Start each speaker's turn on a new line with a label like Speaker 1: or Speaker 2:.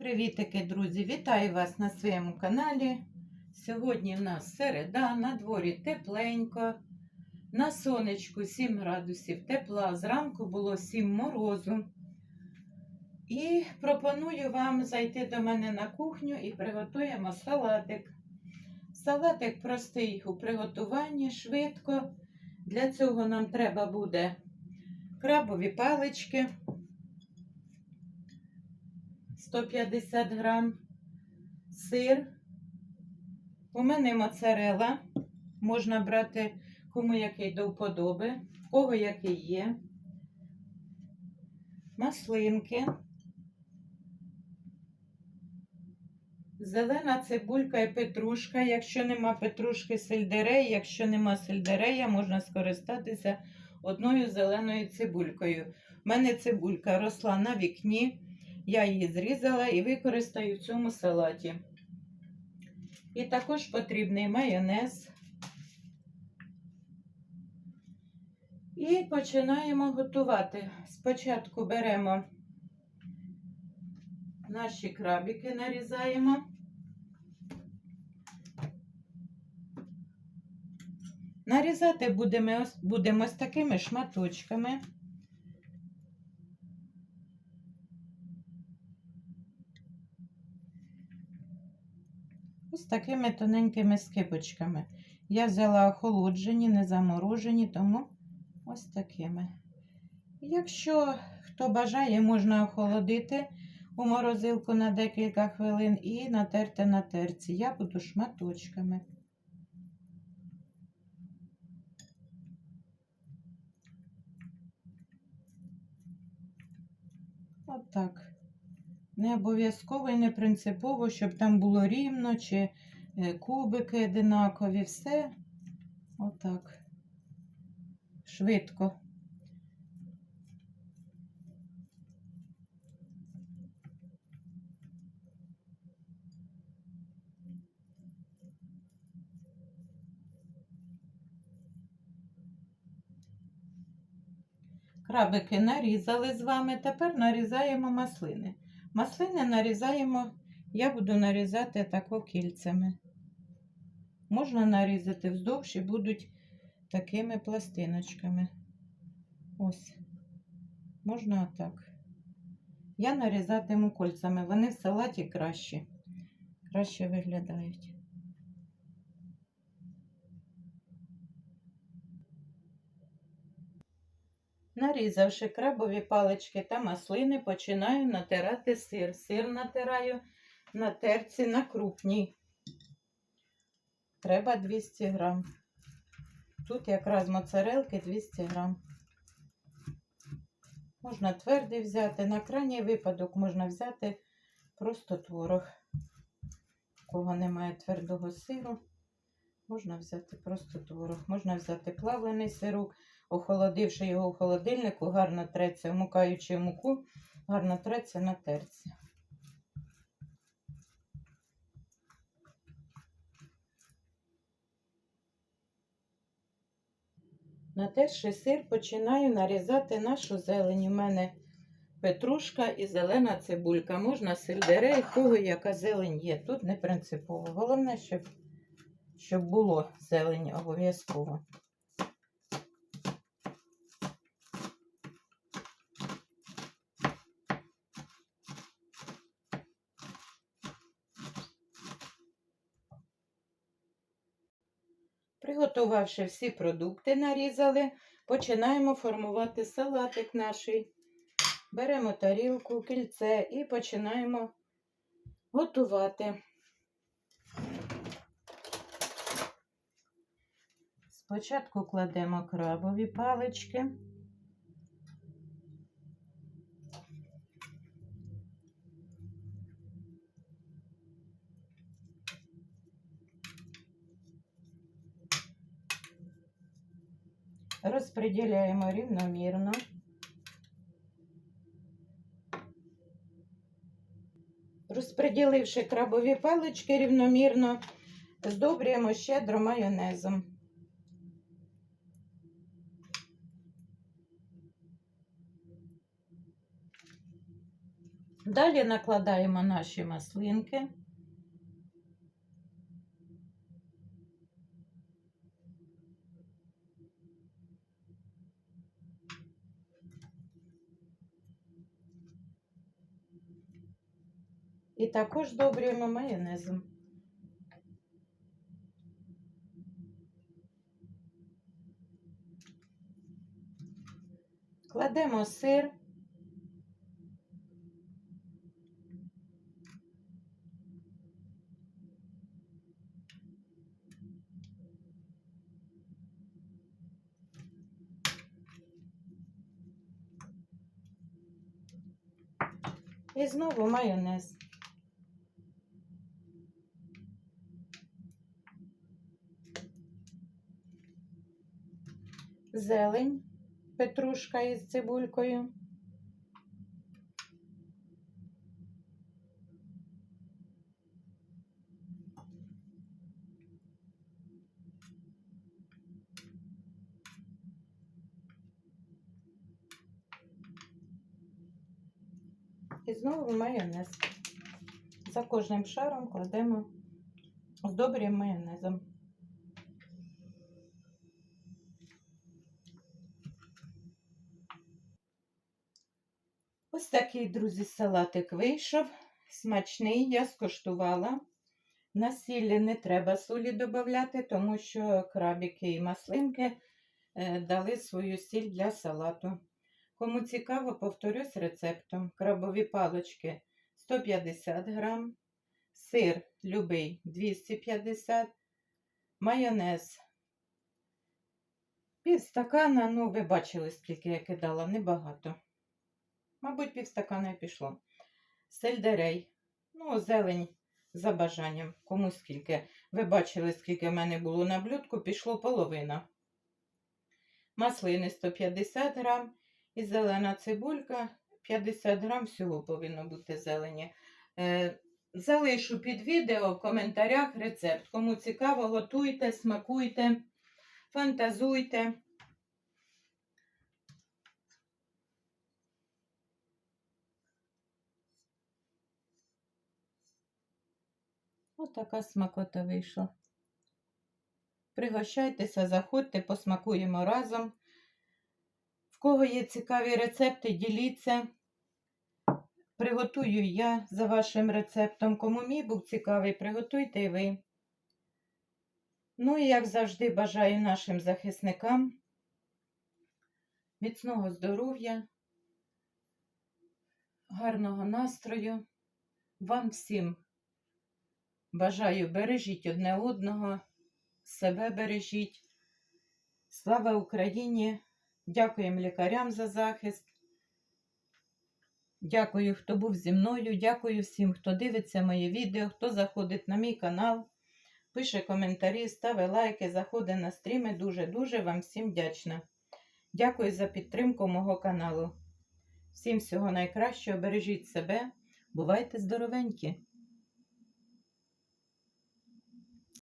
Speaker 1: Привітики, друзі! Вітаю вас на своєму каналі. Сьогодні в нас середа, на дворі тепленько, на сонечку 7 градусів тепла, зранку було 7 морозу. І пропоную вам зайти до мене на кухню і приготуємо салатик. Салатик простий у приготуванні, швидко. Для цього нам треба буде крабові палички. 150 грам, сир. У мене моцарела. Можна брати кому який до вподоби, в кого який є. Маслинки. Зелена цибулька і петрушка. Якщо нема петрушки, сельдерей. Якщо нема сельдерея, можна скористатися одною зеленою цибулькою. У мене цибулька росла на вікні. Я її зрізала і використаю в цьому салаті. І також потрібний майонез. І починаємо готувати. Спочатку беремо наші крабики, нарізаємо. Нарізати будемо, будемо з такими шматочками. Такими тоненькими скибочками. Я взяла охолоджені, не заморожені, тому ось такими. Якщо хто бажає, можна охолодити у морозилку на декілька хвилин і натерти на терці. Я буду шматочками. Отак. Не обов'язково і не принципово, щоб там було рівно чи кубики одинакові. Все отак. Швидко. Крабики нарізали з вами. Тепер нарізаємо маслини. Маслини нарізаємо, я буду нарізати тако кільцями. Можна нарізати вздовж і будуть такими пластиночками. Ось. Можна отак. Я нарізатиму кольцями. Вони в салаті кращі. Краще виглядають. Нарізавши крабові палички та маслини, починаю натирати сир. Сир натираю на терці на крупній. Треба 200 грам. Тут якраз моцарелки 200 грам. Можна твердий взяти. На крайній випадок можна взяти просто творог. У кого немає твердого сиру, можна взяти просто творог. Можна взяти плавлений сирок, охолодивши його в холодильнику, гарно треться, вмукаючи муку, гарно треться на терці. Натерши сир, починаю нарізати нашу зелень. У мене петрушка і зелена цибулька. Можна сельдерей, в кого яка зелень є. Тут не принципово. Головне, щоб, щоб було зелень обов'язково. Приготувавши всі продукти, нарізали, починаємо формувати салатик наш. Беремо тарілку, кільце і починаємо готувати. Спочатку кладемо крабові палички. Розподіляємо рівномірно. Розподіливши крабові палички рівномірно, здобрюємо щедро майонезом. Далі накладаємо наші маслинки. І також добрюємо майонезом. Кладемо сир. І знову майонез. Зелень, петрушка із цибулькою. І знову майонез. За кожним шаром кладемо, оздоблюємо майонезом. Ось такий, друзі, салатик вийшов. Смачний, я скуштувала. На сіллі не треба солі додати, тому що крабики і маслинки е, дали свою сіль для салату. Кому цікаво, повторюсь рецептом. Крабові палочки 150 грам, сир любий 250 майонез. Пів стакана, ну, ви бачили, скільки я кидала, небагато. Мабуть, пів стакана і пішло. Сельдерей, ну, зелень за бажанням, кому скільки. Ви бачили, скільки в мене було на блюдку, пішло половина. Маслини 150 грам. І зелена цибулька 50 грам всього повинно бути зелені. Е, залишу під відео в коментарях рецепт. Кому цікаво, готуйте, смакуйте, фантазуйте. Ось така смакота вийшла. Пригощайтеся, заходьте, посмакуємо разом. В кого є цікаві рецепти, діліться. Приготую я за вашим рецептом. Кому мій був цікавий, приготуйте і ви. Ну і, як завжди, бажаю нашим захисникам міцного здоров'я, гарного настрою. Вам всім бажаю бережіть одне одного, себе бережіть. Слава Україні! Дякуємо лікарям за захист. Дякую, хто був зі мною. Дякую всім, хто дивиться моє відео, хто заходить на мій канал, пише коментарі, ставить лайки, заходить на стріми. Дуже-дуже вам всім вдячна. Дякую за підтримку мого каналу. Всім всього найкращого, бережіть себе, бувайте здоровенькі!